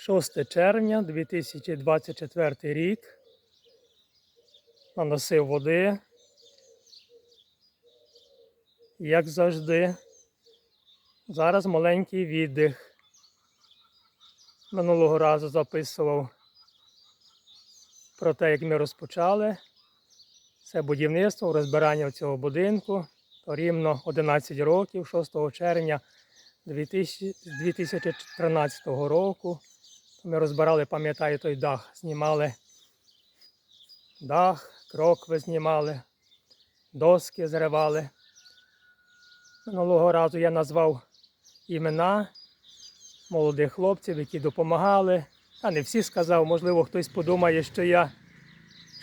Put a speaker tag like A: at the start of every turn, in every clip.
A: 6 червня 2024 рік. Наносив води. Як завжди. Зараз маленький віддих. Минулого разу записував про те, як ми розпочали це будівництво, розбирання цього будинку. Рівно 11 років, 6 червня 2000 2013 року. Ми розбирали, пам'ятаю, той дах. Знімали дах, крокви знімали, доски зривали. Минулого разу я назвав імена молодих хлопців, які допомагали. Та не всі сказав, можливо, хтось подумає, що я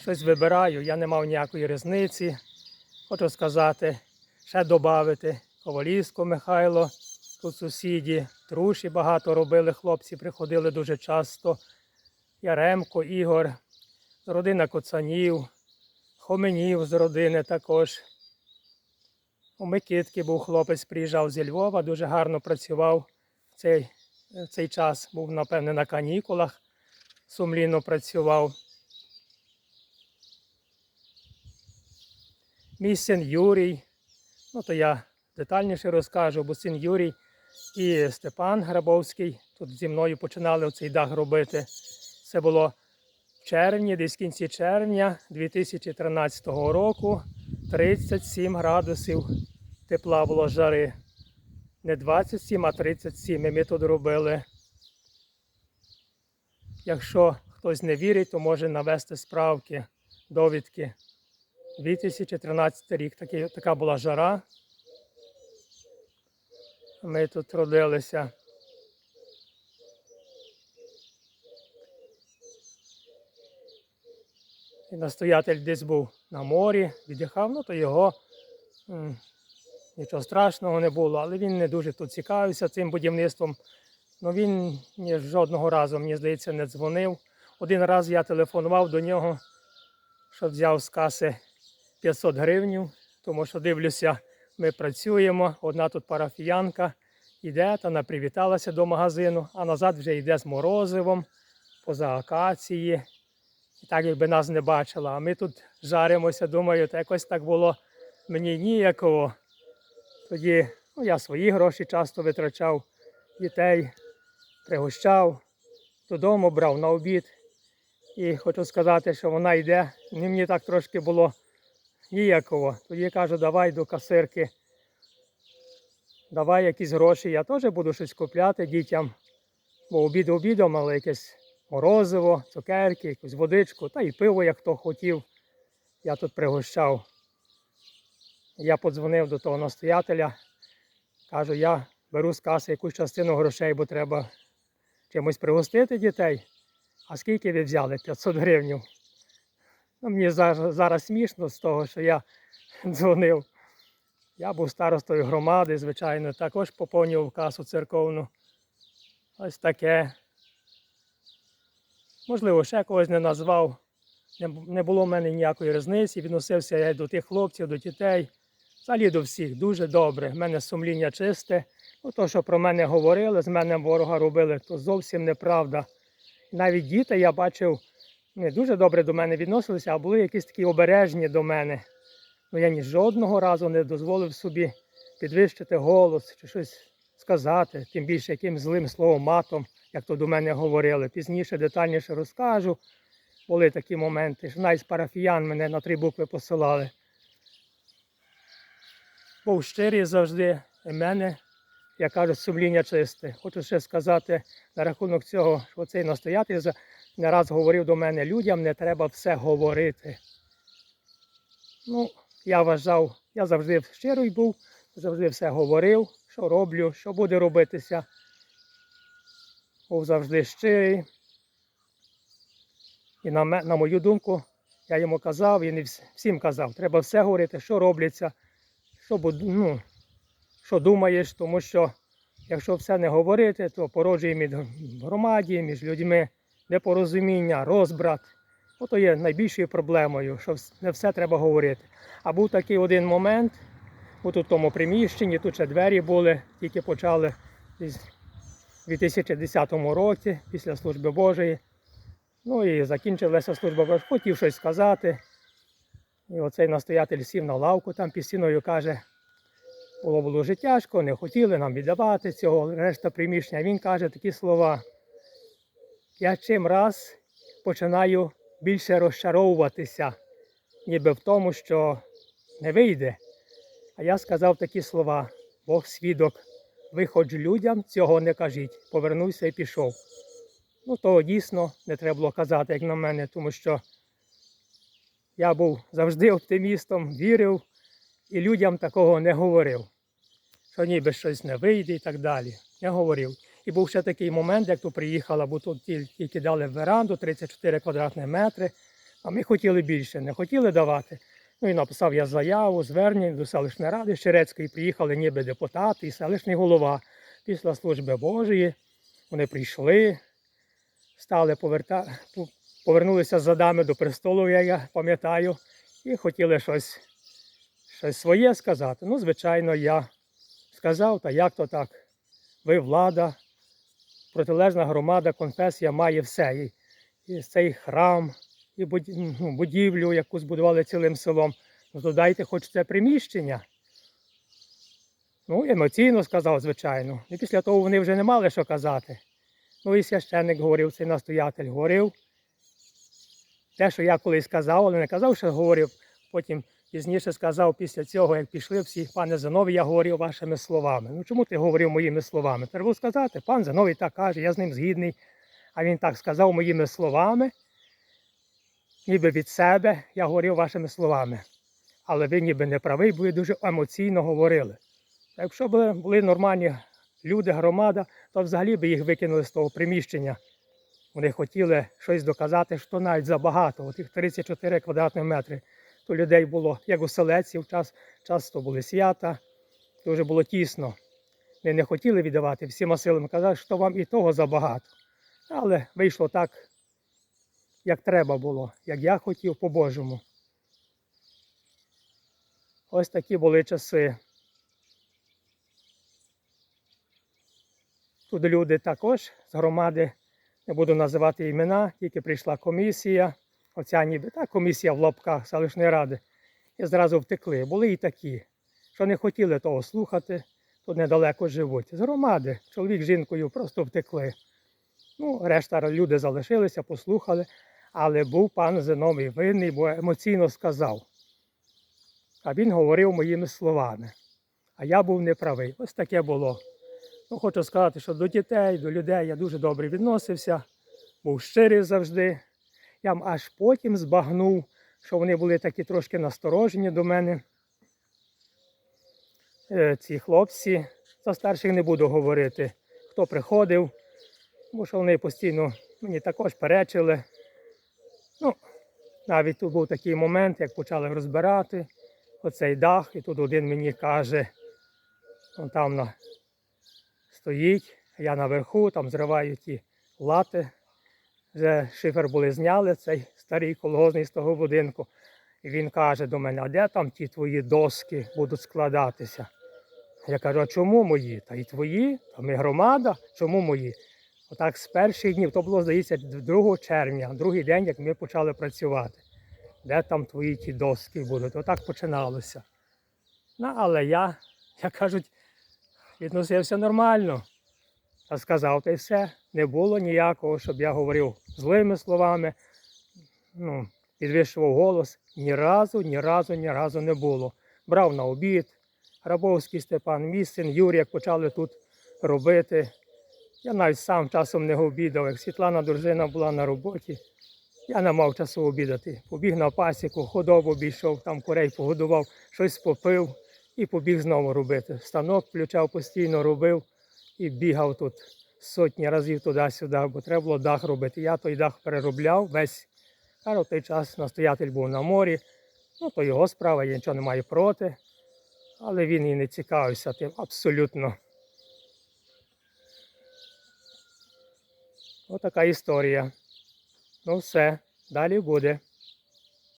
A: щось вибираю. Я не мав ніякої різниці. Хочу сказати, ще додати Ковалівську Михайло, тут сусіді, труші багато робили, хлопці приходили дуже часто. Яремко, Ігор, родина Коцанів, Хоменів з родини також. У Микитки був хлопець, приїжджав зі Львова, дуже гарно працював. В цей, цей час був, напевне, на канікулах, сумлінно працював. Мій син Юрій, ну то я детальніше розкажу, бо син Юрій і Степан Грабовський тут зі мною починали цей дах робити. Це було в червні, десь в кінці червня 2013 року. 37 градусів тепла було жари. Не 27, а 37. І ми тут робили. Якщо хтось не вірить, то може навести справки, довідки. 2013 рік така була жара. Ми тут родилися. І настоятель десь був на морі, віддихав, ну то його нічого страшного не було, але він не дуже тут цікавився цим будівництвом. Ну він ні, жодного разу, мені здається, не дзвонив. Один раз я телефонував до нього, що взяв з каси 500 гривень, тому що дивлюся, ми працюємо. Одна тут парафіянка йде та вона привіталася до магазину, а назад вже йде з морозивом поза акації. І так якби нас не бачила. А ми тут жаримося, думаю, то якось так було мені ніяково. Тоді ну, я свої гроші часто витрачав, дітей пригощав, додому брав на обід. І хочу сказати, що вона йде. Мені так трошки було ніяково. Тоді я кажу, давай до касирки, давай якісь гроші, я теж буду щось купляти дітям. Бо обід обідом, але якесь морозиво, цукерки, якусь водичку, та і пиво, як хто хотів. Я тут пригощав. Я подзвонив до того настоятеля, кажу, я беру з каси якусь частину грошей, бо треба чимось пригостити дітей. А скільки ви взяли? 500 гривень. Ну, мені зараз, зараз смішно з того, що я дзвонив. Я був старостою громади, звичайно, також поповнював касу церковну. Ось таке. Можливо, ще когось не назвав. Не, було в мене ніякої різниці. Відносився я до тих хлопців, до дітей. Взагалі до всіх дуже добре. В мене сумління чисте. Ну, то, що про мене говорили, з мене ворога робили, то зовсім неправда. Навіть діти я бачив, не дуже добре до мене відносилися, а були якісь такі обережні до мене. Ну я ні жодного разу не дозволив собі підвищити голос чи щось сказати, тим більше яким злим словом матом, як то до мене говорили. Пізніше детальніше розкажу. Були такі моменти, що навіть з парафіян мене на три букви посилали. Був щирий завжди і мене, як кажуть, сумління чисте. Хочу ще сказати на рахунок цього, що цей настоятель не раз говорив до мене, людям не треба все говорити. Ну, я вважав, я завжди щирий був, завжди все говорив, що роблю, що буде робитися. Був завжди щирий. І на, на мою думку, я йому казав, і всім казав, треба все говорити, що робляться, що, ну, що думаєш, тому що якщо все не говорити, то породжує між громаді, між людьми непорозуміння, розбрат. Ото є найбільшою проблемою, що не все треба говорити. А був такий один момент, от у тому приміщенні, тут ще двері були, тільки почали у 2010 році, після служби Божої. Ну і закінчилася служба Божа, хотів щось сказати. І оцей настоятель сів на лавку там під стіною каже, було було дуже тяжко, не хотіли нам віддавати цього, решта приміщення. Він каже такі слова. Я чим раз починаю більше розчаровуватися, ніби в тому, що не вийде. А я сказав такі слова: Бог свідок, ви хоч людям цього не кажіть. Повернувся і пішов. Ну, того дійсно не треба було казати, як на мене, тому що я був завжди оптимістом, вірив і людям такого не говорив, що ніби щось не вийде і так далі. Я говорив. І був ще такий момент, як тут приїхала, бо тут ті- тільки дали веранду 34 квадратні метри, а ми хотіли більше, не хотіли давати. Ну і написав я заяву, звернення до селищної ради Щерецької. Приїхали ніби депутати і селищний голова після служби Божої. Вони прийшли, стали поверта... по- повернулися задами до престолу, я пам'ятаю, і хотіли щось, щось своє сказати. Ну, звичайно, я сказав, та як то так? Ви влада, протилежна громада, конфесія має все. І, цей храм, і ну, будівлю, яку збудували цілим селом. Ну, то хоч це приміщення. Ну, емоційно сказав, звичайно. І після того вони вже не мали що казати. Ну і священник говорив, цей настоятель говорив. Те, що я колись казав, але не казав, що говорив. Потім пізніше сказав після цього, як пішли всі, пане Зановій, я говорив вашими словами. Ну чому ти говорив моїми словами? Треба сказати, пан Зановій так каже, я з ним згідний. А він так сказав моїми словами, ніби від себе я говорив вашими словами. Але ви ніби не правий, бо ви дуже емоційно говорили. Якщо були, були нормальні люди, громада, то взагалі би їх викинули з того приміщення. Вони хотіли щось доказати, що навіть забагато. Отих 34 квадратні метри. То людей було, як у селеці, час, часто були свята, вже було тісно. Вони не хотіли віддавати всіма силами, казали, що вам і того забагато. Але вийшло так, як треба було, як я хотів по-божому. Ось такі були часи. Тут люди також з громади, не буду називати імена, тільки прийшла комісія, оця ніби та комісія в лапках селищної ради, і зразу втекли. Були і такі, що не хотіли того слухати, тут недалеко живуть. З громади, чоловік з жінкою просто втекли. Ну, решта люди залишилися, послухали, але був пан Зиновій винний, бо емоційно сказав. А він говорив моїми словами. А я був неправий. Ось таке було. Ну, хочу сказати, що до дітей, до людей я дуже добре відносився, був щирий завжди. Я аж потім збагнув, що вони були такі трошки насторожені до мене. Е, Ці хлопці, за старших не буду говорити, хто приходив, тому що вони постійно мені також перечили. Ну, навіть тут був такий момент, як почали розбирати оцей дах, і тут один мені каже, он там на стоїть, я наверху, там зриваю ті лати. Вже шифер були зняли, цей старий колгозний з того будинку. І він каже до мене, а де там ті твої доски будуть складатися? Я кажу, а чому мої? Та й твої, та ми громада, чому мої? Отак з перших днів, то було, здається, 2 червня, другий день, як ми почали працювати. Де там твої ті доски будуть? Отак починалося. Ну, але я, як кажуть, відносився нормально. Сказав, та й все. Не було ніякого, щоб я говорив злими словами, ну, підвищував голос. Ні разу, ні разу, ні разу не було. Брав на обід. Грабовський Степан Місцин, Юрій, як почали тут робити. Я навіть сам часом не обідав, як Світлана дружина була на роботі. Я не мав часу обідати. Побіг на пасіку, худобу обійшов, там курей погодував, щось попив і побіг знову робити. Станок включав постійно, робив і бігав тут сотні разів туди-сюди, бо треба було дах робити. Я той дах переробляв весь. А в той час настоятель був на морі. Ну, то його справа, я нічого не маю проти. Але він і не цікавився тим абсолютно. Отака історія. Ну все, далі буде.